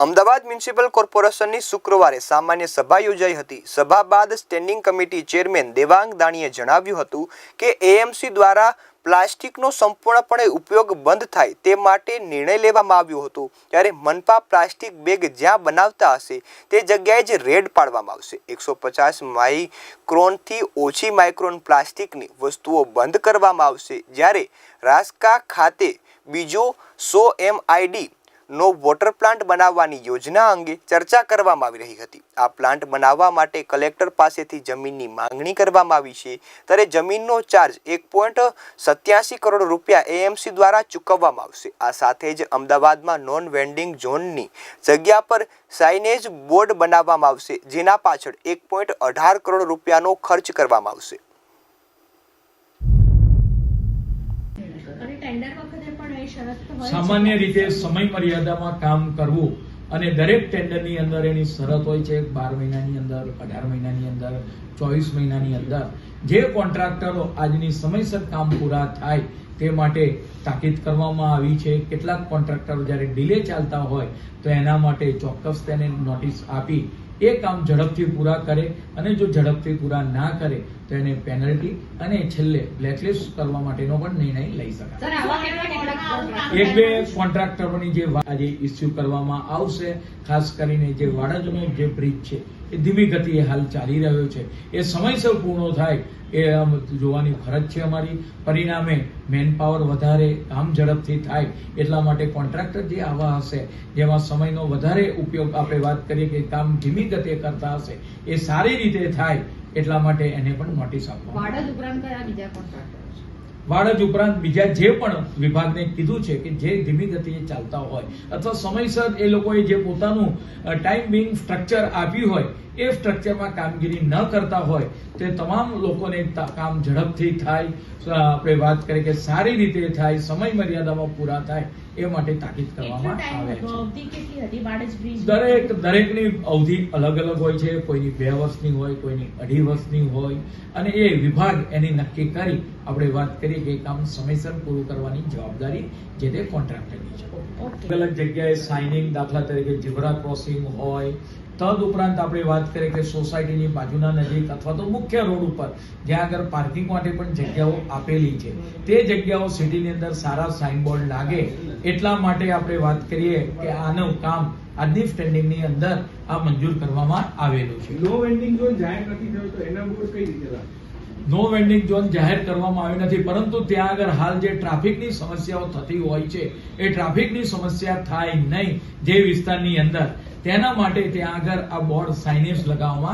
Ahmedabad municipal કોર્પોરેશનની શુક્રવારે સામાન્ય સભા યોજાઈ હતી. સભા બાદ સ્ટેન્ડિંગ કમિટી ચેરમેન દેવાંગ દાણીએ જણાવ્યું હતું કે એએમસી દ્વારા પ્લાસ્ટિકનો સંપૂર્ણપણે ઉપયોગ બંધ થાય તે માટે નિર્ણય લેવામાં આવ્યો હતો. ત્યારે મનપા પ્લાસ્ટિક બેગ જ્યાં બનાવતા હશે તે જગ્યાએ જ રેડ પાડવામાં આવશે. એકસો પચાસ માઇક્રોનથી ઓછી માઇક્રોન પ્લાસ્ટિકની વસ્તુઓ બંધ કરવામાં આવશે. જ્યારે રાસ્કા ખાતે બીજો સો એમઆઈડી નો વોટર પ્લાન્ટ બનાવવાની યોજના અંગે ચર્ચા કરવામાં આવી રહી હતી. આ પ્લાન્ટ બનાવવા માટે કલેક્ટર પાસેથી જમીનની માંગણી કરવામાં આવી છે. ત્યારે જમીનનો ચાર્જ એક પોઈન્ટ સત્યાસી કરોડ રૂપિયા એએમસી દ્વારા ચૂકવવામાં આવશે. આ સાથે જ અમદાવાદમાં નોન વેન્ડિંગ ઝોનની જગ્યા પર સાઇનેજ બોર્ડ બનાવવામાં આવશે, જેના પાછળ એક પોઈન્ટ અઢાર કરોડ રૂપિયાનો ખર્ચ કરવામાં આવશે અને ટેન્ડર વખતે પણ એ શરત તો હોય છે. સામાન્ય રીતે સમય મર્યાદામાં કામ કરવું અને દરેક ટેન્ડરની અંદર એની શરત હોય છે બાર મહિનાની અંદર અઢાર મહિનાની અંદર ચોવીસ મહિનાની અંદર. જે કોન્ટ્રાક્ટરો આજની સમયસર કામ પૂરા થાય તે માટે તાકીદ કરવામાં આવી છે. કેટલાક કોન્ટ્રાક્ટરો જ્યારે ડિલે ચાલતા હોય તો એના માટે ચોક્કસ તેને નોટિસ આપી એ કામ ઝડપથી પૂરા કરે અને જો ઝડપથી પૂરા ના કરે તો એને પેનલ્ટી અને છેલ્લે બ્લેકલિસ્ટ કરવા માટેનો પણ નિર્ણય લઈ શકાય. એક બે કોન્ટ્રાક્ટરોની જે આજે ઇસ્યુ કરવામાં આવશે, ખાસ કરીને જે વાડજનો જે બ્રિજ છે, એ ધીમી ગતિએ હાલ ચાલી રહ્યો છે. એ સમયસર પૂર્ણ થાય એ જોવાની ફરજ છે અમારી. પરિણામે મેન પાવર વધારે કામ ઝડપથી થાય એટલા માટે કોન્ટ્રાક્ટર જે આવા હશે, જેમાં સમયનો વધારે ઉપયોગ આપણે વાત કરીએ કે કામ ધીમી ગતિએ કરતા હશે, એ સારી રીતે થાય એટલા માટે એને પણ નોટિસ આપવામાં વાડજ ઉપરાંત કયા બીજા કોન્ટ્રાક્ટર વાડજ ઉપરાંત બીજા જે પણ વિભાગને કીધું છે કે જે ધીમી ગતિએ ચાલતા હોય અથવા સમયસર એ લોકોએ જે પોતાનું ટાઈમ બિંગ સ્ટ્રક્ચર આપ્યું હોય એ સ્ટ્રક્ચરમાં કામગીરી ન કરતા હોય તે તમામ લોકોને કામ ઝડપથી થાય. આપણે વાત કરીએ કે સારી રીતે થાય સમય મર્યાદામાં પૂરા થાય એ માટે તાકીદ કરવામાં આવે છે. દરેક દરેકની અવધિ અલગ અલગ હોય છે. કોઈની બે વર્ષની હોય કોઈની અઢી વર્ષની હોય. અને એ વિભાગ એની નક્કી કરી આપણે વાત કરીએ એ કામ સમયસર પૂરું કરવાની જવાબદારી જે તે કોન્ટ્રાક્ટરની છે. અલગ અલગ જગ્યાએ સાઇનિંગ દાખલા તરીકે જીબ્રા ક્રોસિંગ હોય તદ ઉપરાંત આપણે વાત કરીએ કે સોસાયટીની બાજુના નજીક અથવા તો મુખ્ય રોડ ઉપર જ્યાં આગળ પાર્કિંગ માટે પણ જગ્યાઓ આપેલી છે. તે જગ્યાઓ સિટીની અંદર સારા સાઇનબોર્ડ લાગે. એટલા માટે આપણે વાત કરીએ કે આનું કામ આજની સ્ટેન્ડિંગની અંદર આ મંજૂર કરવામાં આવેલું છે. લો વેન્ડિંગ ઝોન જાહેર નથી થયો તો એના ઉપર કઈ રીતે લાગે? નો વેન્ડિંગ ઝોન જાહેર કરવામાં આવ્યું નથી, પરંતુ ત્યાં આગળ હાલ જે ટ્રાફિકની સમસ્યાઓ થતી હોય છે, એ ટ્રાફિકની સમસ્યા થાય નહીં જે વિસ્તારની અંદર. તેના માટે ત્યાં આગળ આ બોર્ડ સાઇનેજ લગાવવામાં